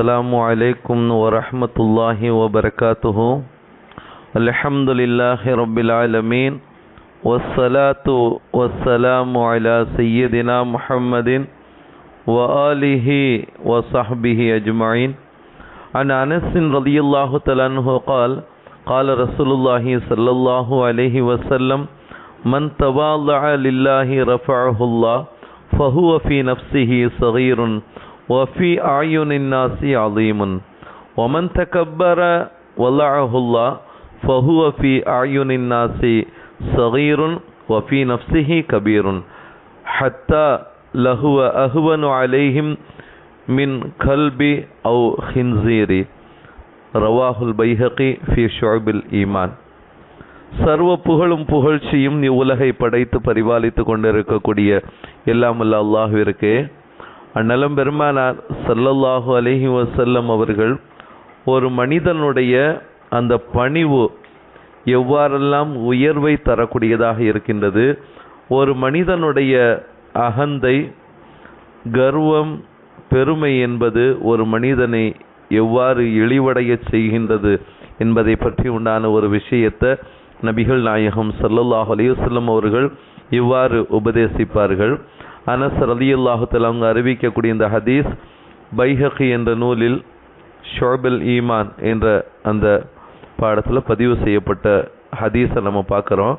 السلام عليكم ورحمة الله وبركاته. الحمد لله رب العالمين. والصلاة والسلام على سيدنا محمد وآله وصحبه أجمعين. عن أنس رضي الله تعالى عنه قال قال رسول الله صلى الله عليه وسلم من تواضع لله رفعه الله فهو في نفسه صغير ஒஃபி ஆயுனின்னாசி அலீமுன் Oman தக்கபர வல்லாஹுல்லா ஃபஹு ஃபி ஆயுனின்னாசி சகீருன் ஒஃபி நஃப்சிஹி கபீருன் ஹத்தா லஹுவ அஹுவனு அலைஹிம் மின் கல்பி அவு ஹின்சீரி ரவாஹுல் பைஹகி ஃபி ஷோபில் ஈமான் சர்வ புகழும் புகழ்ச்சியும் நீ உலகை படைத்து பரிபாலித்து கொண்டிருக்கக்கூடிய எல்லாமல்ல அல்லாஹ் இருக்கே அண்ணலம் பெருமானார் சல்லல்லாஹு அலஹி வசல்லம் அவர்கள் ஒரு மனிதனுடைய அந்த பணிவு எவ்வாறெல்லாம் உயர்வை தரக்கூடியதாக இருக்கின்றது? ஒரு மனிதனுடைய அகந்தை கர்வம் பெருமை என்பது ஒரு மனிதனை எவ்வாறு இழிவடைய செய்கின்றது என்பதை பற்றி உண்டான ஒரு விஷயத்தை நபிகள் நாயகம் சல்லல்லாஹ் அலையுசல்லம் அவர்கள் இவ்வாறு உபதேசிப்பார்கள். அனஸ் ரலியுல்லாஹுத்தில் அவங்க அறிவிக்கக்கூடிய இந்த ஹதீஸ் பைஹகி என்ற நூலில் ஷோபில் ஈமான் என்ற அந்த பாடத்தில் பதிவு செய்யப்பட்ட ஹதீஸை நம்ம பார்க்குறோம்.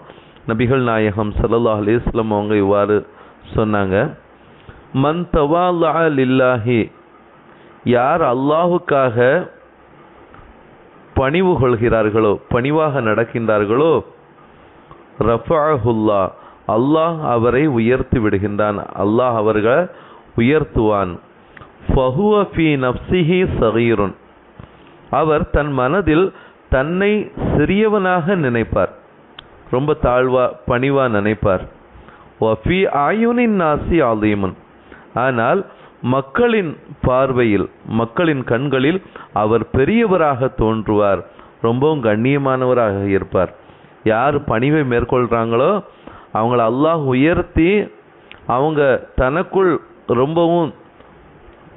நபிகள் நாயகம் சல்லல்லாஹ் அலிஸ்லம் அவங்க இவ்வாறு சொன்னாங்க. மன் தவாலா லில்லாஹி யார் அல்லாஹுக்காக பணிவு கொள்கிறார்களோ பணிவாக நடக்கின்றார்களோ ரஃபாஹுல்லா அல்லாஹ் அவரை உயர்த்தி விடுகின்றான். அல்லாஹ் அவர்கள் உயர்த்துவான். சகீருன். அவர் தன் மனதில் தன்னை சிறியவனாக நினைப்பார். ரொம்ப தாழ்வா பணிவா நினைப்பார். வஃபி ஆயுனின் நாசி ஆலீமன் ஆனால் மக்களின் பார்வையில் மக்களின் கண்களில் அவர் பெரியவராக தோன்றுவார். ரொம்பவும் கண்ணியமானவராக இருப்பார். யார் பணிவை மேற்கொள்கிறாங்களோ அவங்கள அல்லாஹ் உயர்த்தி அவங்க தனக்குள் ரொம்பவும்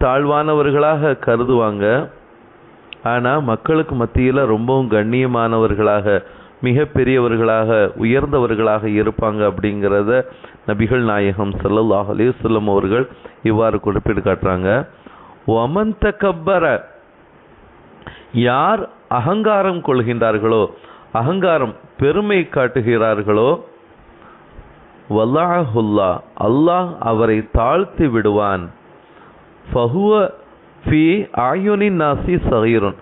தாழ்வானவர்களாக கருதுவாங்க. ஆனால் மக்களுக்கு மத்தியில் ரொம்பவும் கண்ணியமானவர்களாக மிகப்பெரியவர்களாக உயர்ந்தவர்களாக இருப்பாங்க அப்படிங்கிறத நபிகள் நாயகம் சல்லல்லாஹ் அலிவல்லம் அவர்கள் இவ்வாறு குறிப்பிட்டு காட்டுறாங்க. ஒமந்த கப்பர யார் அகங்காரம் கொள்கின்றார்களோ அகங்காரம் பெருமை காட்டுகிறார்களோ வல்லாஹுல்லா அல்லாஹ் அவரை தாழ்த்தி விடுவான். ஃபஹுவ ஃபி ஆயுனின் நாசி சகீருன்.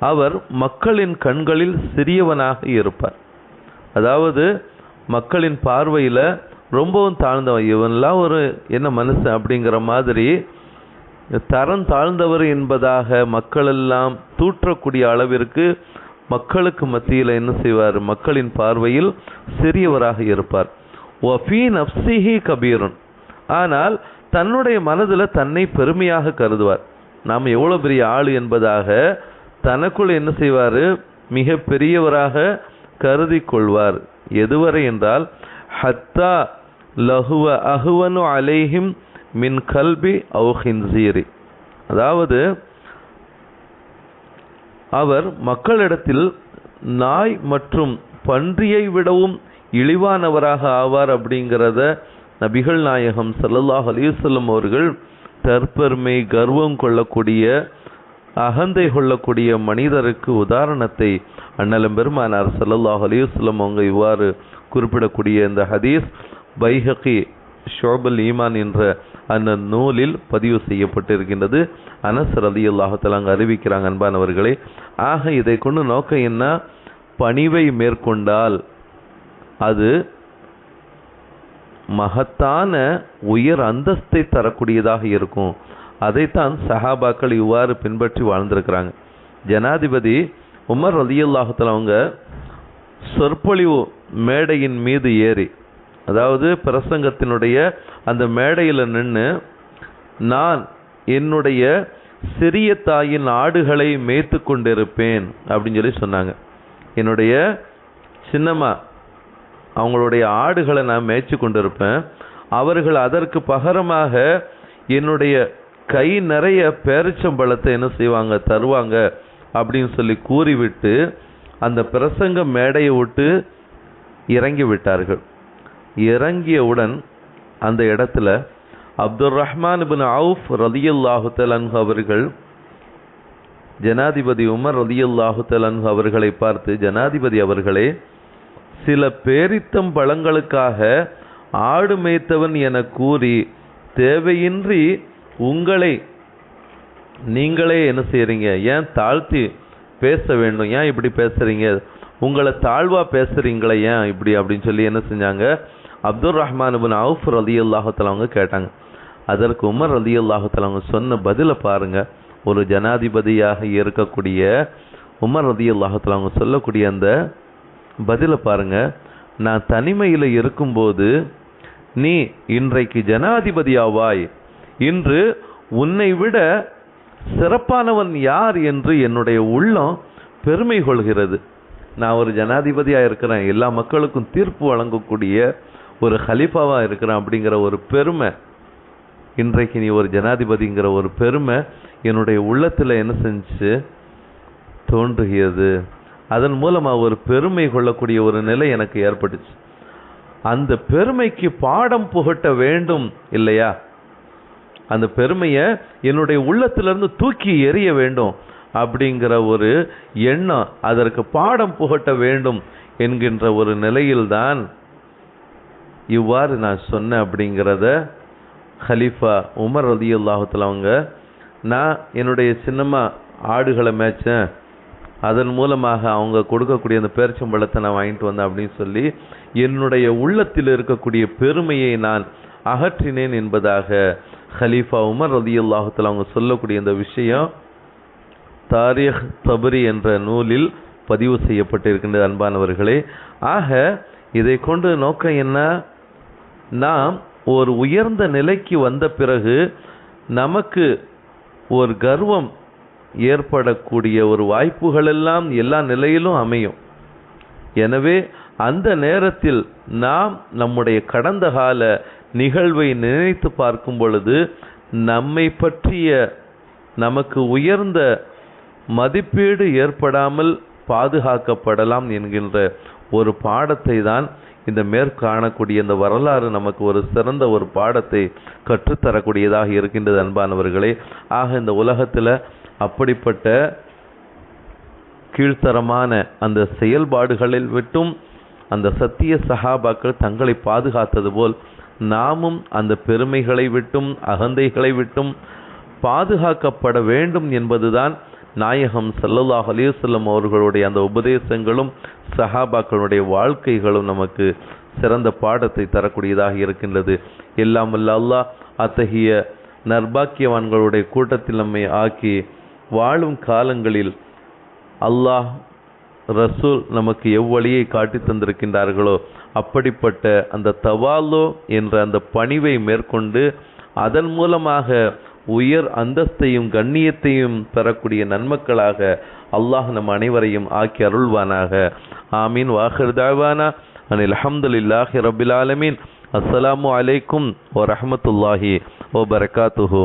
அவர் மக்களின் கண்களில் சிறியவனாக இருப்பார். அதாவது மக்களின் பார்வையில் ரொம்பவும் தாழ்ந்தவன். இவன்லாம் ஒரு என்ன மனுஷன் அப்படிங்கிற மாதிரி தரம் தாழ்ந்தவர் என்பதாக மக்களெல்லாம் தூற்றக்கூடிய அளவிற்கு மக்களுக்கு மத்தியில் என்ன செய்வார்? மக்களின் பார்வையில் சிறியவராக இருப்பார். ஒஃபி நப்சிஹி கபீருன் ஆனால் தன்னுடைய மனதில் தன்னை பெருமையாக கருதுவார். நாம் எவ்வளோ பெரிய ஆள் என்பதாக தனக்குள் என்ன செய்வார்? மிக பெரியவராக கருதி கொள்வார் எதுவரை என்றால் ஹத்தா லஹுவ அஹுவனு அலைஹிம் மின் கல்பி அவு ஹின்சீரி அதாவது அவர் மக்களிடத்தில் நாய் மற்றும் பன்றியை விடவும் இழிவானவராக ஆவார் அப்படிங்கிறத நபிகள் நாயகம் சல்லல்லாஹ் அலிவசல்லம் அவர்கள் தற்பெருமை கர்வம் கொள்ளக்கூடிய அகந்தை கொள்ளக்கூடிய மனிதருக்கு உதாரணத்தை அண்ணலம் பெருமானார் சல்லல்லாஹ் அலிவசல்லம் அவங்க இவ்வாறு குறிப்பிடக்கூடிய இந்த ஹதீஸ் பைஹகி ஷோபல் ஈமான் என்ற அந்த நூலில் பதிவு செய்யப்பட்டிருக்கின்றது. அனஸ் ரதி அல்லாஹத்தில் அங்கே அறிவிக்கிறாங்க அன்பானவர்களே. ஆக இதை கொண்டு நோக்கம் என்ன? பணிவை மேற்கொண்டால் அது மகத்தான உயர் அந்தஸ்தை தரக்கூடியதாக இருக்கும். அதைத்தான் சஹாபாக்கள் இவ்வாறு பின்பற்றி வாழ்ந்திருக்கிறாங்க. ஜனாதிபதி உமர் ரலியல்லாஹத்தில் அவங்க சொற்பொழிவு மேடையின் மீது ஏறி அதாவது பிரசங்கத்தினுடைய அந்த மேடையில் நின்று நான் என்னுடைய சிறிய தாயின் ஆடுகளை மேய்த்து கொண்டிருப்பேன் அப்படின்னு சொல்லி சொன்னாங்க. என்னுடைய சின்னம்மா அவங்களுடைய ஆடுகளை நான் மேய்ச்சி கொண்டிருப்பேன். அவர்கள் அதற்கு பகரமாக என்னுடைய கை நிறைய பேரிச்சம்பழத்தை என்ன செய்வாங்க தருவாங்க அப்படின்னு சொல்லி கூறிவிட்டு அந்த பிரசங்க மேடையை விட்டு இறங்கி விட்டார்கள். இறங்கியவுடன் அந்த இடத்துல அப்துல் ரஹ்மான் பின் அவுஃப் ரதியுல்லாஹு தலன்ஹு அவர்கள் ஜனாதிபதி உமர் ரதியுல்லாஹு தலன்ஹு அவர்களை பார்த்து ஜனாதிபதி அவர்களே சில பேரித்தம் பழங்களுக்காக ஆடு மேய்த்தவன் என கூறி தேவையின்றி உங்களை நீங்களே என்ன செய்கிறீங்க ஏன் தாழ்த்தி பேச வேண்டும்? ஏன் இப்படி பேசுகிறீங்க உங்களை தாழ்வாக பேசுகிறீங்களே ஏன் இப்படி? அப்படின்னு சொல்லி என்ன செஞ்சாங்க? அப்துல் ரஹ்மான் பின் அவுஃப் ரதி அவங்க கேட்டாங்க. அதற்கு உமர் ரதி அவங்க சொன்ன பதிலை பாருங்க. ஒரு ஜனாதிபதியாக இருக்கக்கூடிய உமர் ரதி அவங்க சொல்லக்கூடிய அந்த பதிலை பாருங்க. நான் தனிமையில் இருக்கும்போது நீ இன்றைக்கு ஜனாதிபதியாவாய். இன்று உன்னை விட சிறப்பானவன் யார் என்று என்னுடைய உள்ளம் பெருமை கொள்கிறது. நான் ஒரு ஜனாதிபதியாக இருக்கிறேன். எல்லா மக்களுக்கும் தீர்ப்பு வழங்கக்கூடிய ஒரு ஹலீஃபாவாக இருக்கிறேன் அப்படிங்கிற ஒரு பெருமை. இன்றைக்கு நீ ஒரு ஜனாதிபதிங்கிற ஒரு பெருமை என்னுடைய உள்ளத்தில் என்ன செஞ்சு தோன்றுகிறது. அதன் மூலமாக ஒரு பெருமை கொள்ளக்கூடிய ஒரு நிலை எனக்கு ஏற்பட்டுச்சு. அந்த பெருமைக்கு பாடம் புகட்ட வேண்டும் இல்லையா? அந்த பெருமையை என்னுடைய உள்ளத்திலிருந்து தூக்கி எறிய வேண்டும் அப்படிங்கிற ஒரு எண்ணம் அதற்கு பாடம் புகட்ட வேண்டும் என்கின்ற ஒரு நிலையில்தான் இவ்வாறு நான் சொன்னேன் அப்படிங்கிறத ஹலீஃபா உமர் ரதி அல்லாஹத்தில் அவங்க நான் என்னுடைய சின்னம்மா ஆடுகளை மேய்ச்சேன். அதன் மூலமாக அவங்க கொடுக்கக்கூடிய அந்த பேரிச்சம்பழத்தை நான் வாங்கிட்டு வந்தேன் அப்படின்னு சொல்லி என்னுடைய உள்ளத்தில் இருக்கக்கூடிய பெருமையை நான் அகற்றினேன் என்பதாக ஹலீஃபா உமர் ரதி அல்லாஹத்தில் அவங்க சொல்லக்கூடிய இந்த விஷயம் தாரியஹ் தபரி என்ற நூலில் பதிவு செய்யப்பட்டிருக்கின்றது அன்பானவர்களே. ஆக இதை கொண்டு நோக்கம் என்ன? நாம் ஒரு உயர்ந்த நிலைக்கு வந்த பிறகு நமக்கு ஒரு கர்வம் ஏற்படக்கூடிய ஒரு வாய்ப்புகளெல்லாம் எல்லா நிலையிலும் அமையும். எனவே அந்த நேரத்தில் நாம் நம்முடைய கடந்த கால நிகழ்வை நினைத்து பார்க்கும் பொழுது நம்மை பற்றிய நமக்கு உயர்ந்த மதிப்பீடு ஏற்படாமல் பாதுகாக்கப்படலாம் என்கின்ற ஒரு பாடத்தை தான் இந்த மேற்காணக்கூடிய இந்த வரலாறு நமக்கு ஒரு சிறந்த ஒரு பாடத்தை கற்றுத்தரக்கூடியதாக இருக்கின்றது அன்பானவர்களே. ஆக இந்த உலகத்தில் அப்படிப்பட்ட கீழ்த்தரமான அந்த செயல்பாடுகளில் விட்டும் அந்த சத்திய சகாபாக்கள் தங்களை பாதுகாத்தது போல் நாமும் அந்த பெருமைகளை விட்டும் அகந்தைகளை விட்டும் பாதுகாக்கப்பட வேண்டும் என்பதுதான் நாயகம் சல்லல்லாஹ் அலிவசல்லம் அவர்களுடைய அந்த உபதேசங்களும் சஹாபாக்களுடைய வாழ்க்கைகளும் நமக்கு சிறந்த பாடத்தை தரக்கூடியதாக இருக்கின்றது. எல்லாம் அல்லாஹ் அத்தகைய நர்பாக்கியவான்களுடைய கூட்டத்தில் நம்மை ஆக்கி வாழும் காலங்களில் அல்லாஹ் ரசூல் நமக்கு எவ்வழியை காட்டி தந்திருக்கின்றார்களோ அப்படிப்பட்ட அந்த தவாலோ என்ற அந்த பணிவை மேற்கொண்டு அதன் மூலமாக உயர் அந்தஸ்தையும் கண்ணியத்தையும் பெறக்கூடிய நன்மக்களாக அல்லாஹ் நம் அனைவரையும் ஆக்கி அருள்வானாக. ஆமீன். வாஹர் தாவானா. அனில் அஹமதுல்லாஹி ரபில் ஆலமீன். அஸ்ஸலாமு அலைக்கும் ஓ ரஹமத்துல்லாஹி ஓ பரகாத்துஹூ.